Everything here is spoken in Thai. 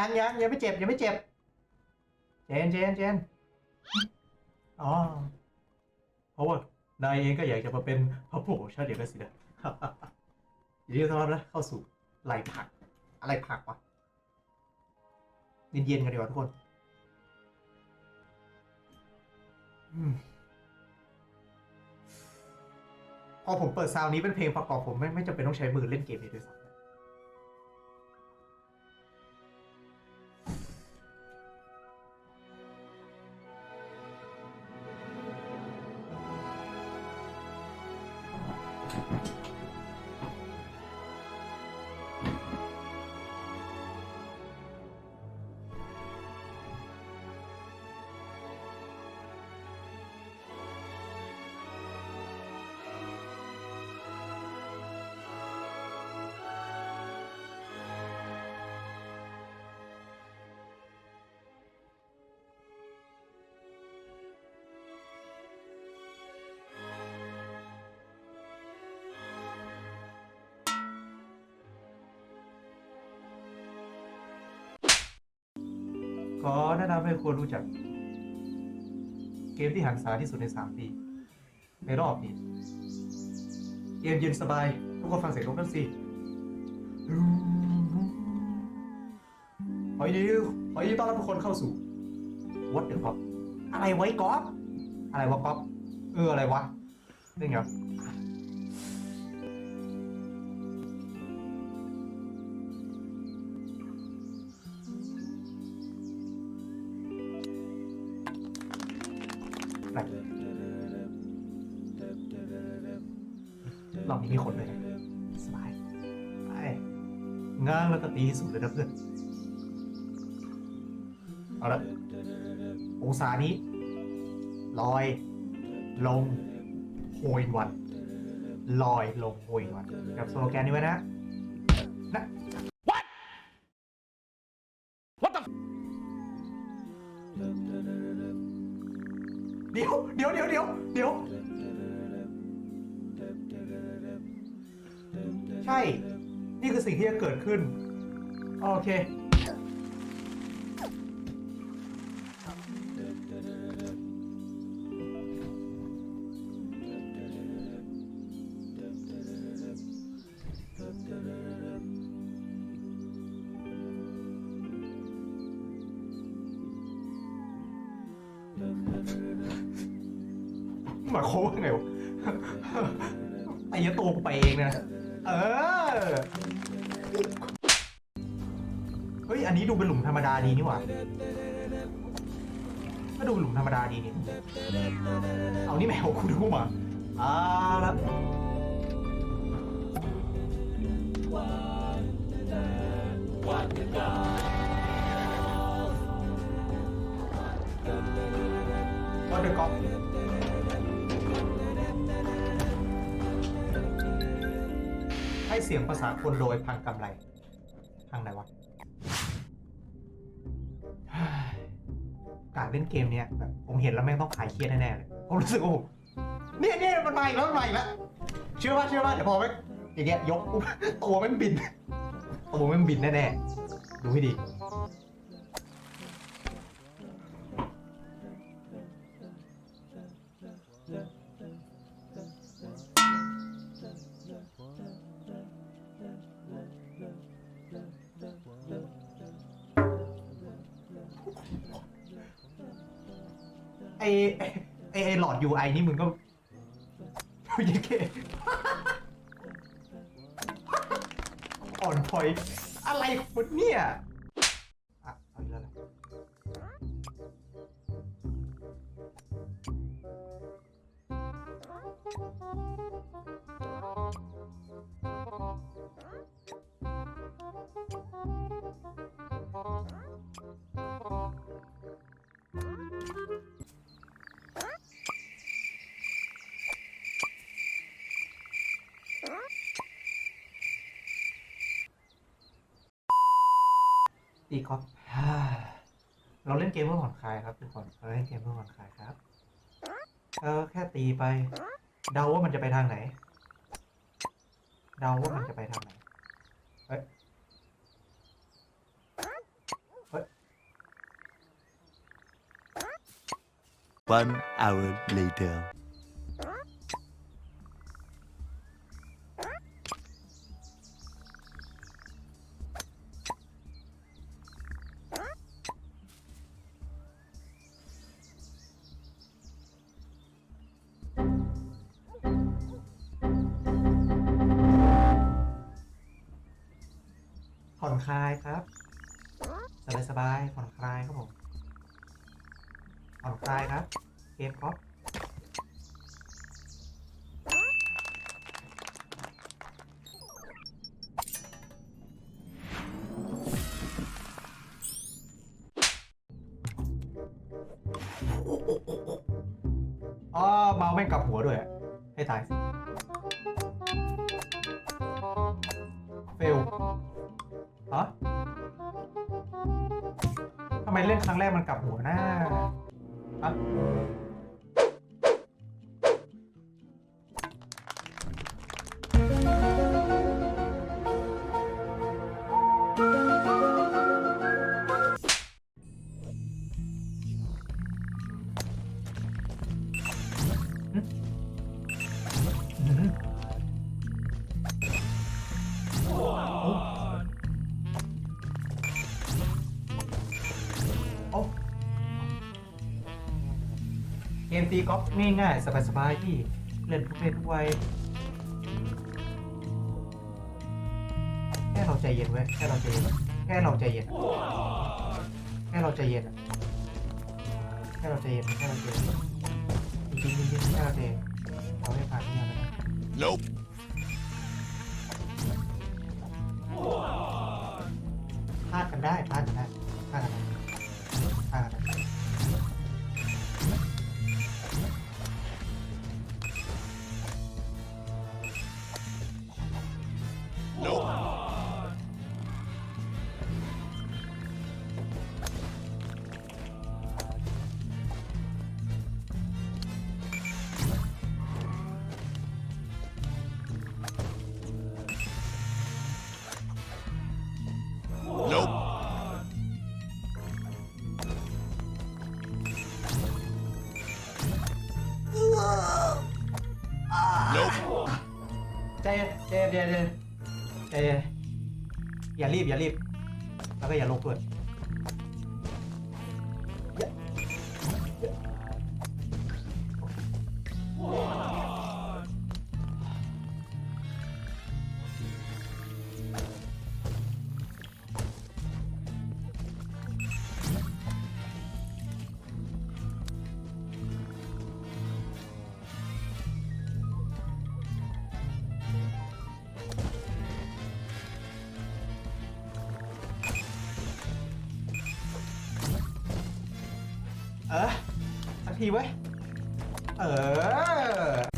ยังยังยังไม่เจ็บยังไม่เจ็บ เจนเจนเจนอ๋อเพราะว่านายเองก็อยากจะมาเป็นพระผู้ของชาติเดียวกันสินะยินดีต้อนรับนะเข้าสู่ไหลผัก อะไรผักวะเย็นๆกันดีกว่าทุกคนพอผมเปิดซาวน์นี้เป็นเพลงประกอบผมไม่ไม่จำเป็นต้องใช้มือเล่นเกมนี้ด้วยซ้ำ ขอแนะนำให้คุณรู้จัก เกมที่หันษาที่สุดใน 3 ปี ในรอบนี้เกมเย็นสบาย ทุกคนฟังเสียงนกกันสิขอยินดีขอยินดีต้อนรับทุกคนเข้าสู่ What the fuck อะไรไว้ก๊อฟอะไรวะก๊อฟเอออะไรวะนี่ไง รอบนี้มีคนเลยสบายไปง้างแล้วก็ตีที่สุดเลยนะเพื่อน เอาละองศานี้ ลอย ลงโหยวัน ลอยลงโหยวัน กับสโลแกนนี้ไว้นะ นะ ใช่ นี่คือสิ่งที่จะเกิดขึ้น โอเค หมายความว่าไงวะ ไอ้ยตัวกูไปเองเนยนะ เออ เฮ้ย อันนี้ดูเป็นหลุมธรรมดาดีนี่หว่าก็ดูเป็นหลุมธรรมดาดีนี่ เอานี่แมวกูดูมาอ่าละก็เดอะก๊อฟ ให้เสียงภาษาคนโดยพังกำไรพังไหนวะการเล่นเกมเนี้ยแบบผมเห็นแล้วแม่งต้องขายเครียดแน่ๆเลยผมรู้สึกว่าผมเนี่ยเนี่ยมันมาอีกแล้วมันมาอีกแล้วเชื่อว่าเชื่อว่าเดี๋ยวพอไปอย่างเงี้ยยกตัวมันบินตัวมันบินแน่ๆดูให้ดี อไอไอไอหลอด UI นี่มึงก็ยังเกอ่อนพอย อะไรคนเนี่ยอะเอาอีกแล้วนะีกอฟเราเล่นเกมเพื่อผ่อนคลายครับทุกคนเราเล่นเกมเพื่อผ่อนคลายครับเออแค่ตีไป เดาว่ามันจะไปทางไหน เดาว่ามันจะไปทางไหนเฮ้ยเฮ้ย One hour later ผ่อนคลายครับ สบายสบายๆผ่อนคลายครับผม ผ่อนคลายครับ เกมครับอ๋อเมาแม่งกลับหัวด้วย ให้ตายเฟล ฮะทำไมเล่นครั้งแรกมันกลับหัวหน้าอะ ตีกอล์ฟง่ายๆ สบายๆที่เล่นทุกเพศทุกวัยแค่เราใจเย็นไว้แค่เราใจเย็นแค่เราใจเย็นแค่เราใจเย็นแค่เราใจเย็นแค่เราใจเย็นจริงๆจริงๆแค่เราใจเย็นเราไม่ผ่านที่อะไรนะ Nope. เดี๋ยวเดี๋ยวเดี๋ยวอย่ารีบอย่ารีบ แล้วก็อย่าลงด้วยอย่าอ เออสักทีเว้ย เออ